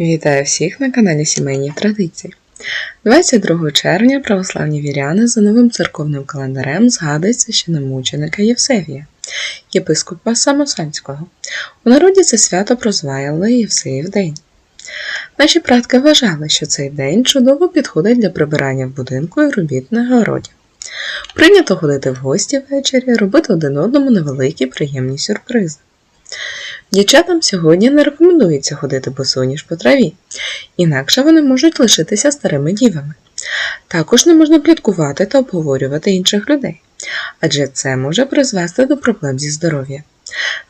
Вітаю всіх на каналі Сімейні Традиції. 22 червня православні віряни за новим церковним календарем згадують священомученика Євсевія, єпископа Самосанського. У народі це свято прозвали Євсеїв день. Наші предки вважали, що цей день чудово підходить для прибирання в будинку і робіт на городі. Прийнято ходити в гості ввечері, робити один одному невеликі приємні сюрпризи. Дівчатам сьогодні не рекомендується ходити босоніж по траві, інакше вони можуть лишитися старими дівами. Також не можна пліткувати та обговорювати інших людей, адже це може призвести до проблем зі здоров'ям.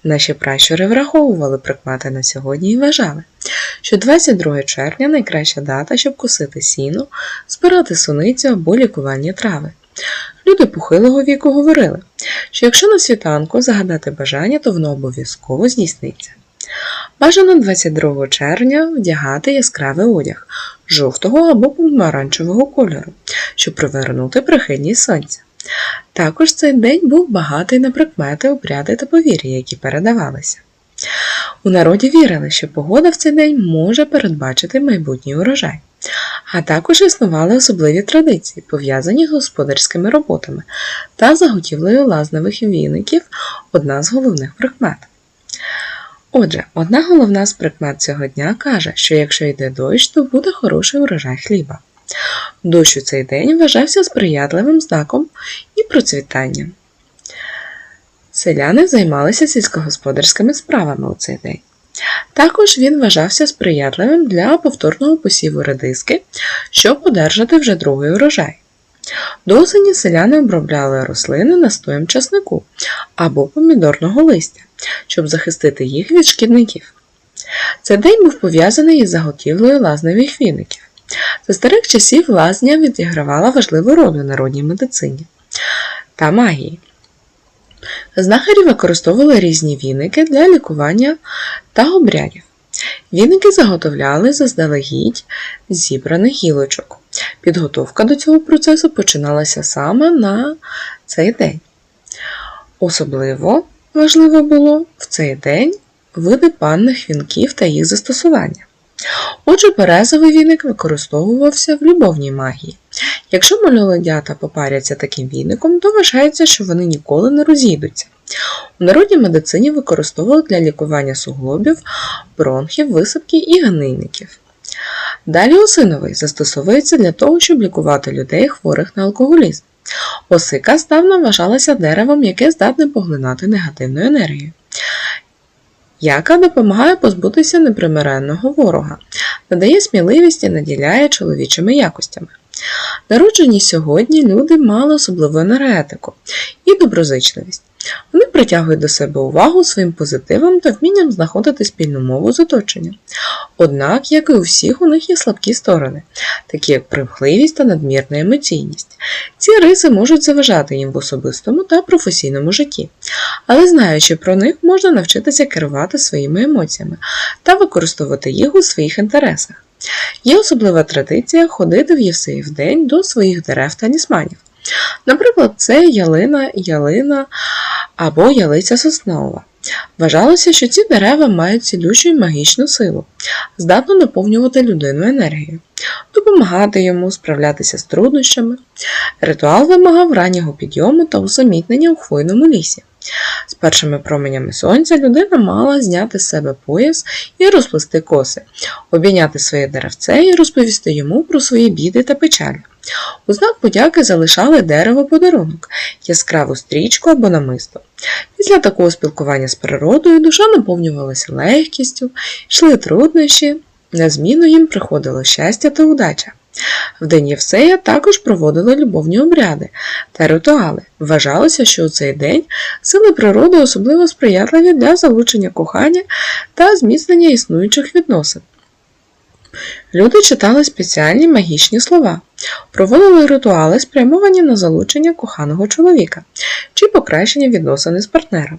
Наші пращури враховували прикмети на сьогодні і вважали, що 22 червня найкраща дата, щоб косити сіно, збирати суницю або лікування трави. Люди похилого віку говорили, що якщо на світанку загадати бажання, то воно обов'язково здійсниться. Бажано 22 червня вдягати яскравий одяг жовтого або помаранчевого кольору, щоб привернути прихильність сонця. Також цей день був багатий на прикмети, обряди та повір'я, які передавалися. У народі вірили, що погода в цей день може передбачити майбутній урожай. А також існували особливі традиції, пов'язані з господарськими роботами та заготівлею лазневих віників одна з головних прикмет. Отже, одна головна з прикмет цього дня каже, що якщо йде дощ, то буде хороший урожай хліба. Дощ у цей день вважався сприятливим знаком і процвітанням. Селяни займалися сільськогосподарськими справами у цей день. Також він вважався сприятливим для повторного посіву редиски, щоб одержати вже другий урожай. До осені селяни обробляли рослини настоєм часнику або помідорного листя, щоб захистити їх від шкідників. Цей день був пов'язаний із заготівлею лазневих віників. За старих часів лазня відігравала важливу роль у народній медицині та магії. Знахарі використовували різні віники для лікування та обрядів. Віники заготовляли заздалегідь зібраних гілочок. Підготовка до цього процесу починалася саме на цей день. Особливо важливо було в цей день види панних вінків та їх застосування. Отже, березовий віник використовувався в любовній магії. Якщо молодята попаряться таким віником, то вважається, що вони ніколи не розійдуться. У народній медицині використовували для лікування суглобів, бронхів, висипки і гнильників. Далі осиновий застосовується для того, щоб лікувати людей, хворих на алкоголізм. Осика здавна вважалася деревом, яке здатне поглинати негативну енергію. Яка допомагає позбутися непримиренного ворога, надає сміливість і наділяє чоловічими якостями. Народжені сьогодні люди мали особливу енергетику і доброзичливість. Вони притягують до себе увагу своїм позитивом та вмінням знаходити спільну мову з оточенням. Однак, як і у всіх, у них є слабкі сторони, такі як примхливість та надмірна емоційність. Ці риси можуть заважати їм в особистому та професійному житті, але знаючи про них, можна навчитися керувати своїми емоціями та використовувати їх у своїх інтересах. Є особлива традиція ходити в Євсеїв день до своїх дерев та нісманів. Наприклад, це ялина, ялина або ялиця соснова. Вважалося, що ці дерева мають цілющу і магічну силу, здатну наповнювати людину енергією, допомагати йому справлятися з труднощами. Ритуал вимагав раннього підйому та усамітнення у хвойному лісі. З першими променями сонця людина мала зняти з себе пояс і розплести коси, обійняти своє деревце і розповісти йому про свої біди та печалі. У знак подяки залишали дерево подарунок, яскраву стрічку або намисто. Після такого спілкування з природою душа наповнювалася легкістю, йшли труднощі, на зміну їм приходило щастя та удача. В день Євсея також проводили любовні обряди та ритуали. Вважалося, що у цей день сили природи особливо сприятливі для залучення кохання та зміцнення існуючих відносин. Люди читали спеціальні магічні слова, проводили ритуали, спрямовані на залучення коханого чоловіка чи покращення відносини з партнером.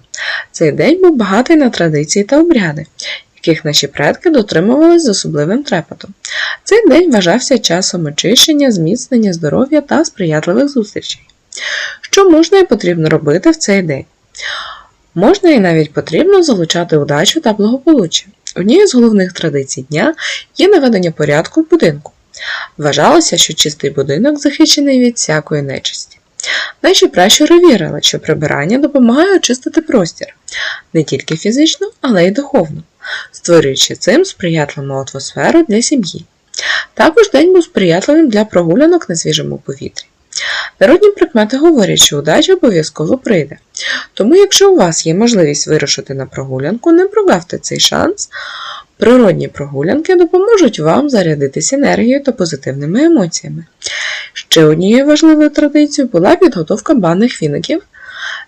Цей день був багатий на традиції та обряди, яких наші предки дотримувались з особливим трепетом. Цей день вважався часом очищення, зміцнення здоров'я та сприятливих зустрічей. Що можна і потрібно робити в цей день? Можна і навіть потрібно залучати удачу та благополуччя. Однією з головних традицій дня є наведення порядку в будинку. Вважалося, що чистий будинок захищений від всякої нечисті. Наші пращури вірили, що прибирання допомагає очистити простір не тільки фізично, але й духовно, створюючи цим сприятливу атмосферу для сім'ї. Також день був сприятливим для прогулянок на свіжому повітрі. Народні прикмети говорять, що удача обов'язково прийде. Тому, якщо у вас є можливість вирушити на прогулянку, не прогавте цей шанс. Природні прогулянки допоможуть вам зарядитися енергією та позитивними емоціями. Ще однією важливою традицією була підготовка банних віників.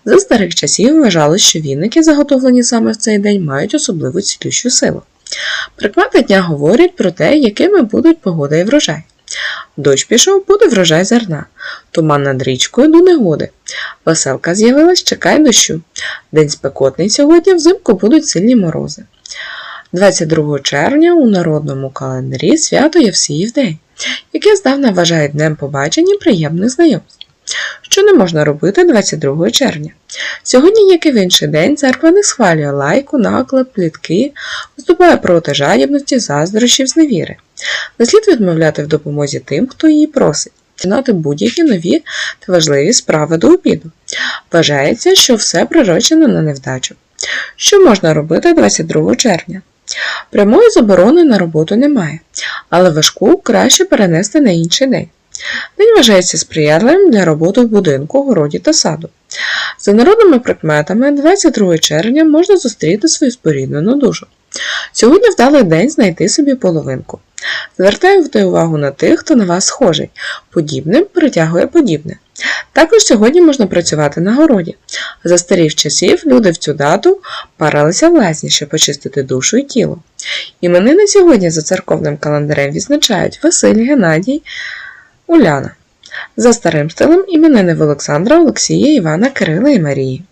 За старих часів вважалось, що віники, заготовлені саме в цей день, мають особливу цілющу силу. Прикмети дня говорять про те, якими будуть погода і врожай. Дощ пішов, буде врожай зерна. Туман над річкою до негоди. Веселка з'явилась, чекай дощу. День спекотний сьогодні, взимку будуть сильні морози. 22 червня у народному календарі свято Євсіїв день, яке здавна вважають днем побачення приємних знайомств. Що не можна робити 22 червня? Сьогодні, як і в інший день, церква не схвалює лайку, наклеп, плітки, виступає проти жадібності, заздрощів, зневіри. Не слід відмовляти в допомозі тим, хто її просить, чинати будь-які нові та важливі справи до обіду. Вважається, що все прирочено на невдачу. Що можна робити 22 червня? Прямої заборони на роботу немає, але важку краще перенести на інший день. День вважається сприятливим для роботи в будинку, городі та саду. За народними прикметами, 22 червня можна зустріти свою споріднену душу. Сьогодні вдалий день знайти собі половинку. Звертайте увагу на тих, хто на вас схожий. Подібним притягує подібне. Також сьогодні можна працювати на городі. За старих часів люди в цю дату паралися в лазні, щоб очистити душу і тіло. Іменини сьогодні за церковним календарем відзначають Василь, Геннадій, Уляна. За старим стилем іменини в Олександра, Олексія, Івана, Кирила і Марії.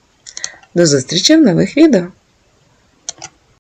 До зустрічі в нових відео!